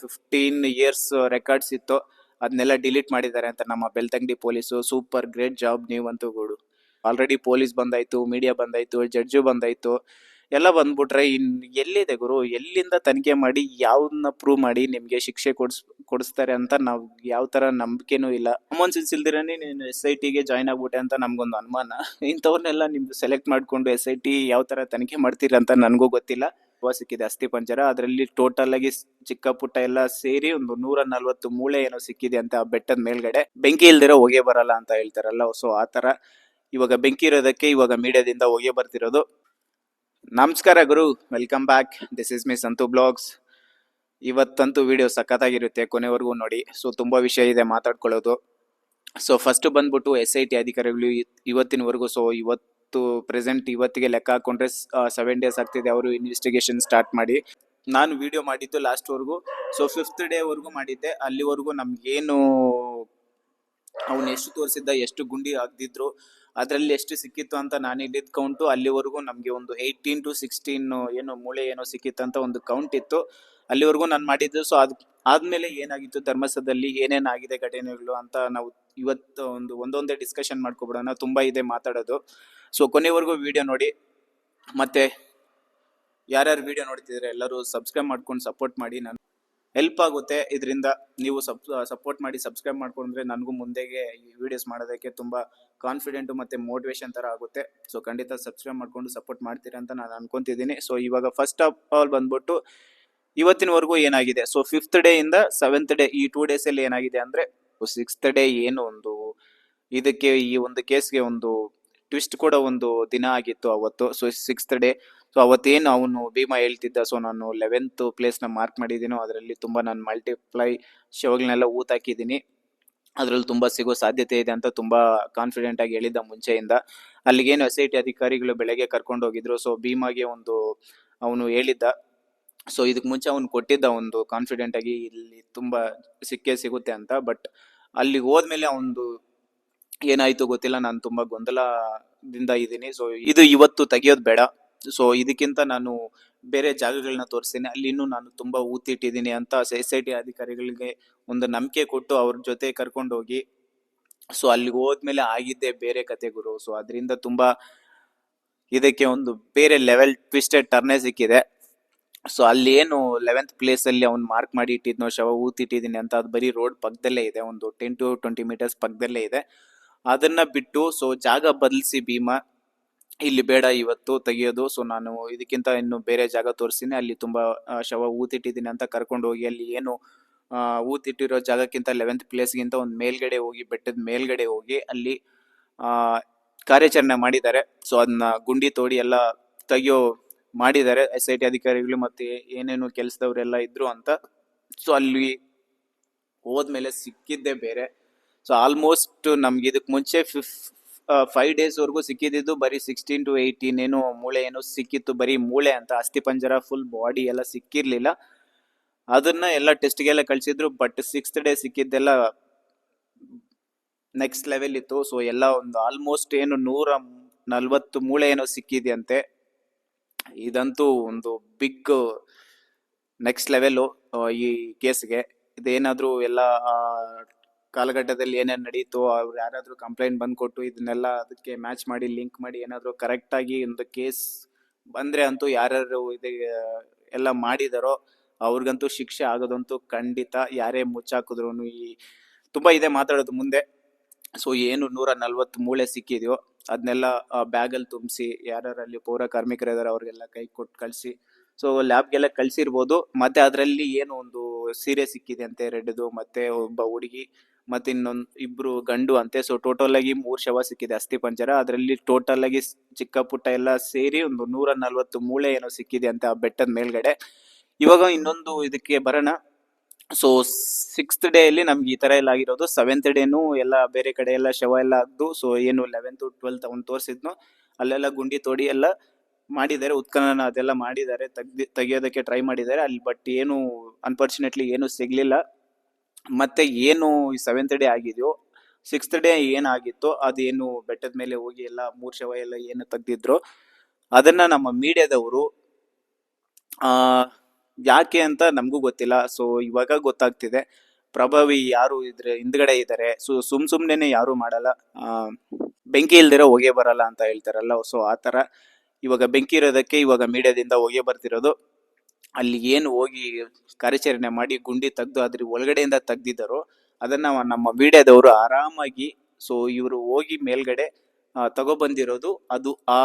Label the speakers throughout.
Speaker 1: Fifteen years records ಇತ್ತು. ಅದನ್ನೆಲ್ಲ delete ಮಾಡಿದ್ದಾರೆ ಅಂತ ನಮ್ಮ Belthangady police. Super great job ನೀವಂತೂ ಗೂಡು. ಆಲ್ರೆಡಿ ಪೊಲೀಸ್ ಬಂದಾಯ್ತು ಮೀಡಿಯಾ ಬಂದಾಯ್ತು ಜಡ್ಜು ಬಂದಾಯ್ತು. ಎಲ್ಲ ಬಂದ್ಬಿಟ್ರೆ ಇನ್ ಎಲ್ಲಿದೆ ಗುರು? ಎಲ್ಲಿಂದ ತನಿಖೆ ಮಾಡಿ, ಯಾವ್ದನ್ನ ಪ್ರೂವ್ ಮಾಡಿ ನಿಮ್ಗೆ ಶಿಕ್ಷೆ ಕೊಡ್ಸ್, ಕೊಡಿಸ್ತಾರೆ ಅಂತ ನಾವು ಯಾವ ತರ ನಂಬಿಕೆನೂ ಇಲ್ಲ. ಕಾಮನ್ ಸೆನ್ಸ್ ನೀನು ಎಸ್ ಐ ಟಿಗೆ ಜಾಯ್ನ್ ಆಗ್ಬಿಟ್ಟೆ ಅಂತ ನಮ್ಗೊಂದು ಅನುಮಾನ. ಇಂಥವ್ರನ್ನೆಲ್ಲ ನಿಮ್ದು ಸೆಲೆಕ್ಟ್ ಮಾಡ್ಕೊಂಡು ಎಸ್ ಐ ಟಿ ಯಾವ ತರ ತನಿಖೆ ಮಾಡ್ತೀರಾ ಅಂತ ನನಗೂ ಗೊತ್ತಿಲ್ಲ. ಹೂವ ಸಿಕ್ಕಿದೆ ಅಸ್ಥಿ ಪಂಜರ. ಅದರಲ್ಲಿ ಟೋಟಲ್ ಆಗಿ ಚಿಕ್ಕ ಪುಟ್ಟ ಎಲ್ಲ ಸೇರಿ ಒಂದು ನೂರ ನಲ್ವತ್ತು ಮೂಳೆ ಏನೋ ಸಿಕ್ಕಿದೆ ಅಂತ ಆ ಬೆಟ್ಟದ ಮೇಲ್ಗಡೆ. ಬೆಂಕಿ ಇಲ್ದಿರೋ ಹೊಗೆ ಬರಲ್ಲ ಅಂತ ಹೇಳ್ತಾರಲ್ಲ ಸೊ ಆ ತರ ಇವಾಗ ಬೆಂಕಿ ಇರೋದಕ್ಕೆ ಇವಾಗ ಮೀಡಿಯಾದಿಂದ ಹೊಗೆ ಬರ್ತಿರೋದು. ನಮಸ್ಕಾರ ಗುರು welcome back this is me Santhu vlogs ಇವತ್ತಂತೂ video ಸಖತ್ತಾಗಿರುತ್ತೆ ಕೊನೆವರೆಗೂ ನೋಡಿ. ಸೊ ತುಂಬಾ ವಿಷಯ ಇದೆ ಮಾತಾಡ್ಕೊಳ್ಳೋದು. ಸೊ ಫಸ್ಟ್ ಬಂದ್ಬಿಟ್ಟು ಎಸ್ ಐ ಟಿ ಅಧಿಕಾರಿಗಳು ಇವತ್ತಿನವರೆಗೂ ಸೊ ಇವತ್ತು ಪ್ರೆಸೆಂಟ್ ಇವತ್ತಿಗೆ ಲೆಕ್ಕ ಹಾಕೊಂಡ್ರೆ ಸೆವೆನ್ ಡೇಸ್ ಆಗ್ತಿದೆ. ಅವರು ಇನ್ವೆಸ್ಟಿಗೇಷನ್ ಸ್ಟಾರ್ಟ್ ಮಾಡಿ. ನಾನು ವಿಡಿಯೋ ಮಾಡಿದ್ದು ಲಾಸ್ಟ್ವರೆಗೂ ಸೊ ಫಿಫ್ತ್ ಡೇವರೆಗೂ ಮಾಡಿದ್ದೆ. ಅಲ್ಲಿವರೆಗೂ ನಮ್ಗೇನು ಅವನು ಎಷ್ಟು ತೋರಿಸಿದ್ದ, ಎಷ್ಟು ಗುಂಡಿ ಆಗ್ದಿದ್ರು ಅದರಲ್ಲಿ ಎಷ್ಟು ಸಿಕ್ಕಿತ್ತು ಅಂತ ನಾನು ಇಲ್ಲಿದ್ದ ಕೌಂಟು ಅಲ್ಲಿವರೆಗೂ ನಮಗೆ ಒಂದು ಏಯ್ಟೀನ್ ಟು ಸಿಕ್ಸ್ಟೀನ್ ಏನು ಮೂಳೆ ಏನೋ ಸಿಕ್ಕಿತ್ತಂತ ಒಂದು ಕೌಂಟ್ ಇತ್ತು. ಅಲ್ಲಿವರೆಗೂ ನಾನು ಮಾಡಿದ್ದು. ಸೊ ಅದ್, ಆದ್ಮೇಲೆ ಏನಾಗಿತ್ತು, ಧರ್ಮಸ್ಥಳದಲ್ಲಿ ಏನೇನಾಗಿದೆ ಘಟನೆಗಳು ಅಂತ ನಾವು ಇವತ್ತು ಒಂದು, ಒಂದೊಂದೇ ಡಿಸ್ಕಷನ್ ಮಾಡ್ಕೊಬಿಡೋಣ. ತುಂಬಾ ಇದೆ ಮಾತಾಡೋದು. ಸೊ ಕೊನೆವರೆಗೂ ವಿಡಿಯೋ ನೋಡಿ. ಮತ್ತೆ ಯಾರ್ಯಾರು ವಿಡಿಯೋ ನೋಡ್ತಿದ್ರೆ ಎಲ್ಲರೂ ಸಬ್ಸ್ಕ್ರೈಬ್ ಮಾಡ್ಕೊಂಡು ಸಪೋರ್ಟ್ ಮಾಡಿ. ನಾನು ಹೆಲ್ಪ್ ಆಗುತ್ತೆ. ಇದರಿಂದ ನೀವು ಸಪೋರ್ಟ್ ಮಾಡಿ ಸಬ್ಸ್ಕ್ರೈಬ್ ಮಾಡ್ಕೊಂಡ್ರೆ ನನಗೂ ಮುಂದೆಗೆ ಈ ವಿಡಿಯೋಸ್ ಮಾಡೋದಕ್ಕೆ ತುಂಬ ಕಾನ್ಫಿಡೆಂಟು ಮತ್ತು ಮೋಟಿವೇಶನ್ ಥರ ಆಗುತ್ತೆ. ಸೊ ಖಂಡಿತ ಸಬ್ಸ್ಕ್ರೈಬ್ ಮಾಡಿಕೊಂಡು ಸಪೋರ್ಟ್ ಮಾಡ್ತೀರಿ ಅಂತ ನಾನು ಅನ್ಕೊತಿದ್ದೀನಿ. ಸೊ ಇವಾಗ ಫಸ್ಟ್ ಆಫ್ ಆಲ್ ಬಂದ್ಬಿಟ್ಟು ಇವತ್ತಿನವರೆಗೂ ಏನಾಗಿದೆ? ಸೊ ಫಿಫ್ತ್ ಡೇ ಇಂದ ಸೆವೆಂತ್ ಡೇ ಈ ಟೂ ಡೇಸಲ್ಲಿ ಏನಾಗಿದೆ ಅಂದರೆ ಸಿಕ್ಸ್ತ್ ಡೇ ಏನು ಒಂದು ಇದಕ್ಕೆ ಈ ಒಂದು ಕೇಸ್ಗೆ ಒಂದು ಟ್ವಿಸ್ಟ್ ಕೂಡ ಒಂದು ದಿನ ಆಗಿತ್ತು ಅವತ್ತು. ಸೊ ಸಿಕ್ಸ್ತ್ ಡೇ ಸೊ ಅವತ್ತೇನು ಅವನು ಭೀಮಾ ಹೇಳ್ತಿದ್ದ. ಸೊ ನಾನು ಲೆವೆಂತ್ ಪ್ಲೇಸ್ನ ಮಾರ್ಕ್ ಮಾಡಿದ್ದೀನೋ ಅದರಲ್ಲಿ ತುಂಬ ನಾನು ಮಲ್ಟಿಪ್ಲೈ ಶವಗಳನ್ನೆಲ್ಲ ಊತಾಕಿದ್ದೀನಿ ಅದರಲ್ಲಿ ತುಂಬ ಸಿಗೋ ಸಾಧ್ಯತೆ ಇದೆ ಅಂತ ತುಂಬ ಕಾನ್ಫಿಡೆಂಟ್ ಆಗಿ ಹೇಳಿದ್ದ ಮುಂಚೆಯಿಂದ. ಅಲ್ಲಿಗೇನು ಎಸ್ ಐ ಟಿ ಅಧಿಕಾರಿಗಳು ಬೆಳಗ್ಗೆ ಕರ್ಕೊಂಡು ಹೋಗಿದ್ರು. ಸೊ ಭೀಮಾಗೆ ಒಂದು ಅವನು ಹೇಳಿದ್ದ. ಸೊ ಇದಕ್ಕೆ ಮುಂಚೆ ಅವನು ಕೊಟ್ಟಿದ್ದ ಒಂದು ಕಾನ್ಫಿಡೆಂಟ್ ಆಗಿ ಇಲ್ಲಿ ತುಂಬ ಸಿಕ್ಕೇ ಸಿಗುತ್ತೆ ಅಂತ. ಬಟ್ ಅಲ್ಲಿಗೆ ಹೋದ್ಮೇಲೆ ಅವನು ಏನಾಯ್ತು ಗೊತ್ತಿಲ್ಲ, ನಾನು ತುಂಬಾ ಗೊಂದಲದಿಂದ ಇದ್ದೀನಿ. ಸೊ ಇದು ಇವತ್ತು ತೆಗಿಯೋದು ಬೇಡ. ಸೊ ಇದಕ್ಕಿಂತ ನಾನು ಬೇರೆ ಜಾಗಗಳನ್ನ ತೋರಿಸ್ತೀನಿ. ಅಲ್ಲಿ ಇನ್ನೂ ನಾನು ತುಂಬಾ ಊತಿಟ್ಟಿದ್ದೀನಿ ಅಂತ ಎಸ್ ಐ ಟಿ ಅಧಿಕಾರಿಗಳಿಗೆ ಒಂದು ನಂಬಿಕೆ ಕೊಟ್ಟು ಅವ್ರ ಜೊತೆ ಕರ್ಕೊಂಡು ಹೋಗಿ ಸೊ ಅಲ್ಲಿಗೆ ಹೋದ್ಮೇಲೆ ಆಗಿದ್ದೆ ಬೇರೆ ಕತೆ ಗುರು. ಸೊ ಅದರಿಂದ ತುಂಬಾ ಇದಕ್ಕೆ ಒಂದು ಬೇರೆ ಲೆವೆಲ್ ಟ್ವಿಸ್ಟೆಡ್ ಟರ್ನೇ ಸಿಕ್ಕಿದೆ. ಸೊ ಅಲ್ಲಿ ಏನು ಲೆವೆಂತ್ ಪ್ಲೇಸ್ ಅಲ್ಲಿ ಅವ್ನು ಮಾರ್ಕ್ ಮಾಡಿ ಇಟ್ಟಿದ್ನೋ ಶವ ಊತಿಟ್ಟಿದ್ದೀನಿ ಅಂತ, ಅದು ಬರೀ ರೋಡ್ ಪಕ್ಕದಲ್ಲೇ ಇದೆ. ಒಂದು ಟೆನ್ ಟು ಟ್ವೆಂಟಿ ಮೀಟರ್ಸ್ ಪಕ್ಕದಲ್ಲೇ ಇದೆ. ಅದನ್ನ ಬಿಟ್ಟು ಸೊ ಜಾಗ ಬದಲಿಸಿ ಭೀಮಾ. ಇಲ್ಲಿ ಬೇಡ ಇವತ್ತು, ತೆಗೆಯೋದು. ಸೊ ನಾನು ಇದಕ್ಕಿಂತ ಇನ್ನು ಬೇರೆ ಜಾಗ ತೋರಿಸ್ತೀನಿ. ಅಲ್ಲಿ ತುಂಬಾ ಶವ ಊತಿಟ್ಟಿದ್ದೀನಿ ಅಂತ ಕರ್ಕೊಂಡು ಹೋಗಿ, ಅಲ್ಲಿ ಏನು ಊತಿಟ್ಟಿರೋ ಜಾಗಕ್ಕಿಂತ ಲೆವೆಂತ್ ಪ್ಲೇಸ್ಗಿಂತ ಒಂದು ಮೇಲ್ಗಡೆ ಹೋಗಿ, ಬೆಟ್ಟದ ಮೇಲ್ಗಡೆ ಹೋಗಿ, ಅಲ್ಲಿ ಕಾರ್ಯಾಚರಣೆ ಮಾಡಿದ್ದಾರೆ. ಸೊ ಅದನ್ನ ಗುಂಡಿ ತೋಡಿ ಎಲ್ಲ ತೆಗಿಯೋ, ಮಾಡಿದ್ದಾರೆ. ಎಸ್ ಐ ಟಿ ಅಧಿಕಾರಿಗಳು ಮತ್ತೆ ಏನೇನು ಕೆಲಸದವರೆಲ್ಲ ಇದ್ರು ಅಂತ. ಸೊ ಅಲ್ಲಿ ಹೋದ್ಮೇಲೆ ಸಿಕ್ಕಿದ್ದೇ ಬೇರೆ. ಸೊ ಆಲ್ಮೋಸ್ಟ್ ನಮ್ಗೆ ಇದಕ್ಕೆ ಮುಂಚೆ ಫಿಫ್ ಫೈವ್ ಡೇಸ್ ವರೆಗೂ ಸಿಕ್ಕಿದ್ದು ಬರೀ ಸಿಕ್ಸ್ಟೀನ್ ಟು ಏಯ್ಟೀನ್ ಏನು ಮೂಳೆ ಏನು ಸಿಕ್ಕಿತ್ತು, ಬರೀ ಮೂಳೆ ಅಂತ. ಅಸ್ಥಿ ಪಂಜರ ಫುಲ್ ಬಾಡಿ ಎಲ್ಲ ಸಿಕ್ಕಿರಲಿಲ್ಲ. ಅದನ್ನ ಎಲ್ಲ ಟೆಸ್ಟ್ಗೆಲ್ಲ ಕಳ್ಸಿದ್ರು ಬಟ್ ಸಿಕ್ಸ್ತ್ ಡೇ ಸಿಕ್ಕಿದ್ದೆಲ್ಲ ನೆಕ್ಸ್ಟ್ ಲೆವೆಲ್ ಇತ್ತು. ಸೊ ಎಲ್ಲ ಒಂದು ಆಲ್ಮೋಸ್ಟ್ ಏನು ನೂರ ನಲ್ವತ್ತು ಮೂಳೆ ಏನೋ ಸಿಕ್ಕಿದೆಯಂತೆ. ಇದಂತೂ ಒಂದು ಬಿಗ್ ನೆಕ್ಸ್ಟ್ ಲೆವೆಲ್ಲು ಈ ಕೇಸ್ಗೆ ಇದೇನಾದರೂ ಎಲ್ಲ ಕಾಲಘಟ್ಟದಲ್ಲಿ ಏನೇನು ನಡೀತು, ಅವ್ರು ಯಾರಾದರೂ ಕಂಪ್ಲೇಂಟ್ ಬಂದು ಕೊಟ್ಟು ಇದನ್ನೆಲ್ಲ ಅದಕ್ಕೆ ಮ್ಯಾಚ್ ಮಾಡಿ ಲಿಂಕ್ ಮಾಡಿ ಏನಾದರೂ ಕರೆಕ್ಟಾಗಿ ಒಂದು ಕೇಸ್ ಬಂದರೆ ಅಂತೂ ಯಾರ್ಯಾರು ಇದು, ಎಲ್ಲ ಮಾಡಿದಾರೋ ಅವ್ರಿಗಂತೂ ಶಿಕ್ಷೆ ಆಗೋದಂತೂ ಖಂಡಿತ ಯಾರೇ ಮುಚ್ಚಾಕಿದ್ರು ಈ, ತುಂಬ ಇದೆ ಮಾತಾಡೋದು ಮುಂದೆ. ಸೊ ಏನು ನೂರ ನಲ್ವತ್ತು ಮೂಳೆ ಸಿಕ್ಕಿದೆಯೋ ಅದನ್ನೆಲ್ಲ ಬ್ಯಾಗಲ್ಲಿ ತುಂಬಿಸಿ, ಯಾರ್ಯಾರಲ್ಲಿ ಪೌರ ಕಾರ್ಮಿಕರು ಇದಾರೆ ಅವ್ರಿಗೆಲ್ಲ ಕೈ ಕೊಟ್ಟು ಕಳಿಸಿ. ಸೊ ಲ್ಯಾಬ್ಗೆಲ್ಲ ಕಳಿಸಿರ್ಬೋದು, ಮತ್ತೆ ಅದರಲ್ಲಿ ಏನು ಒಂದು ಸೀರೆ ಸಿಕ್ಕಿದೆ ಅಂತೆ, ರೆಡ್ದು, ಮತ್ತೆ ಒಬ್ಬ ಹುಡುಗಿ. ಮತ್ತೆ ಇನ್ನೊಂದು ಇಬ್ರು ಗಂಡು ಅಂತೆ. ಸೊ ಟೋಟಲ್ ಆಗಿ ಮೂರ್ ಶವ ಸಿಕ್ಕಿದೆ ಅಸ್ಥಿ ಪಂಜರ. ಅದರಲ್ಲಿ ಟೋಟಲ್ ಆಗಿ ಚಿಕ್ಕ ಪುಟ್ಟ ಎಲ್ಲ ಸೇರಿ ಒಂದು ನೂರ ನಲ್ವತ್ತು ಮೂಳೆ ಏನೋ ಸಿಕ್ಕಿದೆ ಅಂತ ಆ ಬೆಟ್ಟದ ಮೇಲ್ಗಡೆ. ಇವಾಗ ಇನ್ನೊಂದು ಇದಕ್ಕೆ ಬರೋಣ. ಸೊ ಸಿಕ್ಸ್ತ್ ಡೇ ಅಲ್ಲಿ ನಮ್ಗೆ ಈ ತರ ಎಲ್ಲ ಆಗಿರೋದು. ಸೆವೆಂತ್ ಡೇನು ಎಲ್ಲ ಬೇರೆ ಕಡೆ ಎಲ್ಲ ಶವ ಎಲ್ಲ ಆಗ್ದು ಸೊ ಏನು ಲೆವೆಂತ್ ಟ್ವೆಲ್ತ್ ಅವ್ನು ತೋರಿಸಿದ್ನು. ಅಲ್ಲೆಲ್ಲ ಗುಂಡಿ ತೋಡಿ ಎಲ್ಲ ಮಾಡಿದ್ದಾರೆ. ಉತ್ಖನನ ಅದೆಲ್ಲ ಮಾಡಿದ್ದಾರೆ. ತೆಗ್ದಿ ತೆಗಿಯೋದಕ್ಕೆ ಟ್ರೈ ಮಾಡಿದ್ದಾರೆ. ಅಲ್ಲಿ ಬಟ್ ಏನು ಅನ್ಫಾರ್ಚುನೇಟ್ಲಿ ಏನು ಸಿಗ್ಲಿಲ್ಲ. ಮತ್ತೆ ಏನು ಸೆವೆಂತ್ ಡೇ ಆಗಿದೆಯೋ ಸಿಕ್ಸ್ತ್ ಡೇ ಏನಾಗಿತ್ತು, ಅದೇನು ಬೆಟ್ಟದ ಮೇಲೆ ಹೋಗಿ ಎಲ್ಲ ಮೂರ್ ಶವ ಎಲ್ಲ ಏನು ತೆಗ್ದಿದ್ರು, ಅದನ್ನ ನಮ್ಮ ಮೀಡಿಯಾದವರು ಯಾಕೆ ಅಂತ ನಮಗೂ ಗೊತ್ತಿಲ್ಲ. ಸೊ ಇವಾಗ ಗೊತ್ತಾಗ್ತಿದೆ. ಪ್ರಭಾವಿ ಯಾರು ಇದ್ರೆ, ಹಿಂದ್ಗಡೆ ಇದ್ದಾರೆ ಸೊ ಸುಮ್ ಸುಮ್ಮನೆ ಯಾರು ಮಾಡಲ್ಲ. ಬೆಂಕಿ ಇಲ್ದಿರೋ ಹೊಗೆ ಬರಲ್ಲ ಅಂತ ಹೇಳ್ತಾರಲ್ಲ. ಸೊ ಆ ಥರ ಇವಾಗ ಬೆಂಕಿ ಇರೋದಕ್ಕೆ ಇವಾಗ ಮೀಡಿಯಾದಿಂದ ಹೊಗೆ ಬರ್ತಿರೋದು. ಅಲ್ಲಿ ಏನು ಹೋಗಿ ಕಾರ್ಯಾಚರಣೆ ಮಾಡಿ ಗುಂಡಿ ತೆಗ್ದು ಅದ್ರ ಒಳಗಡೆಯಿಂದ ತೆಗ್ದಿದ್ದಾರೋ. ಅದನ್ನ ನಮ್ಮ ಮೀಡಿಯಾದವರು ಆರಾಮಾಗಿ ಸೊ ಇವರು ಹೋಗಿ ಮೇಲ್ಗಡೆ ತಗೋಬಂದಿರೋದು ಅದು ಆ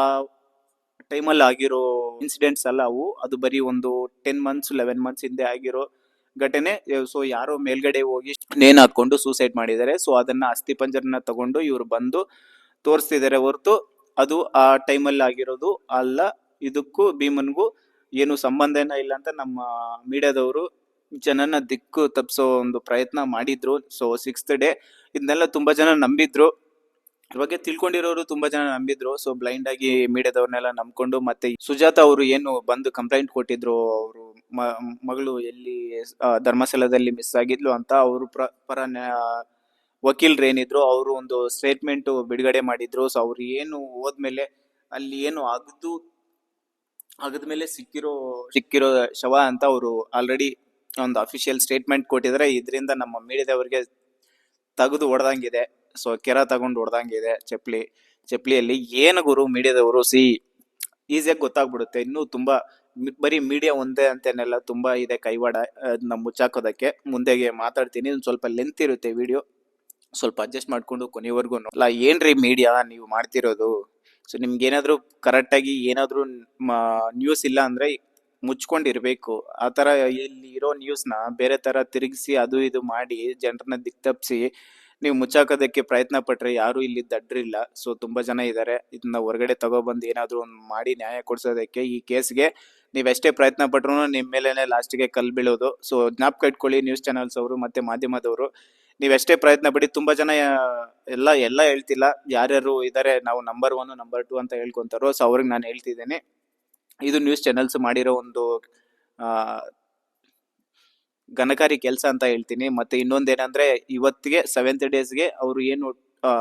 Speaker 1: ಟೈಮಲ್ಲಿ ಆಗಿರೋ ಇನ್ಸಿಡೆಂಟ್ಸ್ ಅಲ್ಲ ಅವು. ಅದು ಬರೀ ಒಂದು ಟೆನ್ ಮಂತ್ಸ್ ಲೆವೆನ್ ಮಂತ್ಸ್ ಹಿಂದೆ ಆಗಿರೋ ಘಟನೆ. ಸೊ ಯಾರೋ ಮೇಲ್ಗಡೆ ಹೋಗಿ ನೇಣು ಹಾಕೊಂಡು ಸೂಸೈಡ್ ಮಾಡಿದ್ದಾರೆ. ಸೊ ಅದನ್ನ ಅಸ್ಥಿ ಪಂಜರನ ತಗೊಂಡು ಇವರು ಬಂದು ತೋರಿಸ್ತಿದ್ದಾರೆ ಹೊರತು ಅದು ಆ ಟೈಮಲ್ಲಿ ಆಗಿರೋದು ಅಲ್ಲ. ಇದಕ್ಕೂ ಭೀಮನ್ಗೂ ಏನು ಸಂಬಂಧನ ಇಲ್ಲ ಅಂತ ನಮ್ಮ ಮೀಡಿಯಾದವರು ಜನನ ದಿಕ್ಕು ತಪ್ಪಿಸೋ ಒಂದು ಪ್ರಯತ್ನ ಮಾಡಿದ್ರು. ಸೊ ಸಿಕ್ಸ್ತ್ ಡೇ ಇದನ್ನೆಲ್ಲ ತುಂಬಾ ಜನ ನಂಬಿದ್ರು. ಇವಾಗ ಬಗ್ಗೆ ತಿಳ್ಕೊಂಡಿರೋರು ತುಂಬಾ ಜನ ನಂಬಿದ್ರು. ಸೊ ಬ್ಲೈಂಡ್ ಆಗಿ ಮೀಡಿಯಾದವ್ರನ್ನೆಲ್ಲ ನಂಬ್ಕೊಂಡು ಮತ್ತೆ ಸುಜಾತ ಅವರು ಏನು ಬಂದು ಕಂಪ್ಲೇಂಟ್ ಕೊಟ್ಟಿದ್ರು, ಅವರು ಮಗಳು ಎಲ್ಲಿ ಧರ್ಮಸ್ಥಳದಲ್ಲಿ ಮಿಸ್ ಆಗಿದ್ಲು ಅಂತ ಅವರು ಪರ ವಕೀಲರು ಏನಿದ್ರು ಅವರು ಒಂದು ಸ್ಟೇಟ್ಮೆಂಟ್ ಬಿಡುಗಡೆ ಮಾಡಿದ್ರು. ಸೊ ಅವ್ರು ಏನು ಹೋದ್ಮೇಲೆ ಅಲ್ಲಿ ಏನು ಅಗದು ಅಗದ್ಮೇಲೆ ಸಿಕ್ಕಿರೋ ಸಿಕ್ಕಿರೋ ಶವ ಅಂತ ಅವರು ಆಲ್ರೆಡಿ ಒಂದು ಅಫಿಷಿಯಲ್ ಸ್ಟೇಟ್ಮೆಂಟ್ ಕೊಟ್ಟಿದ್ದಾರೆ ಇದರಿಂದ ನಮ್ಮ ಮೀಡಿಯಾದವರಿಗೆ ತೆಗೆದು ಹೊಡೆದಂಗಿದೆ. ಸೊ ಕೆರ ತಗೊಂಡು ಹೊಡೆದಂಗಿದೆ ಚಪ್ಲಿ. ಚಪ್ಲಿಯಲ್ಲಿ ಏನು ಗುರು ಮೀಡಿಯಾದವರು? ಸಿ ಈಸಿಯಾಗಿ ಗೊತ್ತಾಗ್ಬಿಡುತ್ತೆ. ಇನ್ನೂ ತುಂಬ ಬರೀ ಮೀಡಿಯಾ ಒಂದೇ ಅಂತೇನೆಲ್ಲ ತುಂಬ ಇದೆ ಕೈವಾಡ ಅದನ್ನ ಮುಚ್ಚಾಕೋದಕ್ಕೆ. ಮುಂದೆಗೆ ಮಾತಾಡ್ತೀನಿ. ಸ್ವಲ್ಪ ಲೆಂತ್ ಇರುತ್ತೆ ವಿಡಿಯೋ ಸ್ವಲ್ಪ ಅಡ್ಜಸ್ಟ್ ಮಾಡಿಕೊಂಡು ಕೊನೆವರೆಗೂ ಅಲ್ಲ ಏನ್ರಿ ಮೀಡಿಯಾ? ನೀವು ಮಾಡ್ತಿರೋದು? ಸೊ ನಿಮ್ಗೆ ಏನಾದರೂ ಕರೆಕ್ಟಾಗಿ ಏನಾದರೂ ನ್ಯೂಸ್ ಇಲ್ಲ ಅಂದ್ರೆ ಮುಚ್ಕೊಂಡಿರಬೇಕು. ಆ ಥರ ಇಲ್ಲಿ ಇರೋ ನ್ಯೂಸ್ನ ಬೇರೆ ತರ ತಿರುಗಿಸಿ ಅದು ಇದು ಮಾಡಿ ಜನರನ್ನ ದಿಕ್ತಪ್ಸಿ ನೀವು ಮುಚ್ಚಾಕೋದಕ್ಕೆ ಪ್ರಯತ್ನ ಪಟ್ರೆ ಯಾರು ಇಲ್ಲಿ ದಡ್ರಿಲ್ಲ. ಸೊ ತುಂಬಾ ಜನ ಇದ್ದಾರೆ ಇದನ್ನ ಹೊರಗಡೆ ತಗೊಬಂದು ಏನಾದರೂ ಒಂದು ಮಾಡಿ ನ್ಯಾಯ ಕೊಡ್ಸೋದಕ್ಕೆ ಈ ಕೇಸ್ಗೆ ನೀವೆಷ್ಟೇ ಪ್ರಯತ್ನ ಪಟ್ರು ನಿಮ್ಮ ಮೇಲೇ ಲಾಸ್ಟ್ಗೆ ಕಲ್ ಬೀಳೋದು. ಸೊ ಜ್ಞಾಪಕ ಇಟ್ಕೊಳ್ಳಿ ನ್ಯೂಸ್ ಚಾನಲ್ಸ್ ಅವರು ಮತ್ತೆ ಮಾಧ್ಯಮದವರು. ನೀವೆಷ್ಟೇ ಪ್ರಯತ್ನ ಬಿಡಿ ತುಂಬಾ ಜನ ಎಲ್ಲ ಎಲ್ಲ ಹೇಳ್ತಿಲ್ಲ. ಯಾರ್ಯಾರು ಇದಾರೆ, ನಾವು ನಂಬರ್ ಒನ್ ನಂಬರ್ ಟು ಅಂತ ಹೇಳ್ಕೊಂತಾರೋ ಸೊ ಅವ್ರಿಗೆ ನಾನು ಹೇಳ್ತಿದ್ದೇನೆ. ಇದು ನ್ಯೂಸ್ ಚಾನೆಲ್ಸ್ ಮಾಡಿರೋ ಒಂದು ಘನಕಾರಿ ಕೆಲಸ ಅಂತ ಹೇಳ್ತೀನಿ. ಮತ್ತೆ ಇನ್ನೊಂದೇನಂದ್ರೆ, ಇವತ್ತಿಗೆ ಸೆವೆಂತ್ ಡೇಸ್ಗೆ ಅವರು ಏನು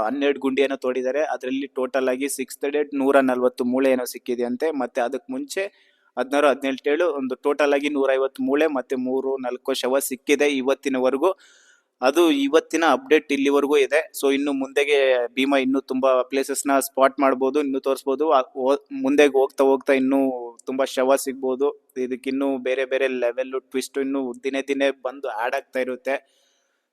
Speaker 1: ಹನ್ನೆರಡು ಗುಂಡಿಯನ್ನು ತೋಡಿದ್ದಾರೆ. ಅದರಲ್ಲಿ ಟೋಟಲ್ ಆಗಿ ಸಿಕ್ಸ್ ಡೇಟ್ ನೂರ ನಲ್ವತ್ತು ಮೂಳೆ ಏನೋ ಸಿಕ್ಕಿದೆಯಂತೆ. ಮತ್ತೆ ಅದಕ್ಕೆ ಮುಂಚೆ ಹದಿನಾರು ಏಳು, ಒಂದು ಟೋಟಲ್ ಆಗಿ ನೂರ ಐವತ್ತು ಮೂಳೆ, ಮತ್ತೆ ಮೂರು, ನಾಲ್ಕು ಶವ ಸಿಕ್ಕಿದೆ ಇವತ್ತಿನವರೆಗೂ. ಅದು ಇವತ್ತಿನ ಅಪ್ಡೇಟ್ ಇಲ್ಲಿವರೆಗೂ ಇದೆ. ಸೊ ಇನ್ನು ಮುಂದೆಗೆ ಭೀಮಾ ಇನ್ನೂ ತುಂಬಾ ಪ್ಲೇಸಸ್ನ ಸ್ಪಾಟ್ ಮಾಡ್ಬೋದು, ಇನ್ನು ತೋರಿಸ್ಬೋದು. ಮುಂದೆ ಹೋಗ್ತಾ ಹೋಗ್ತಾ ಇನ್ನೂ ತುಂಬಾ ಶವ ಸಿಗ್ಬೋದು. ಇದಕ್ಕಿನ್ನೂ ಬೇರೆ ಬೇರೆ ಲೆವೆಲ್ ಟ್ವಿಸ್ಟ್ ಇನ್ನು ದಿನೇ ದಿನೇ ಬಂದು ಆಡ್ ಆಗ್ತಾ ಇರುತ್ತೆ.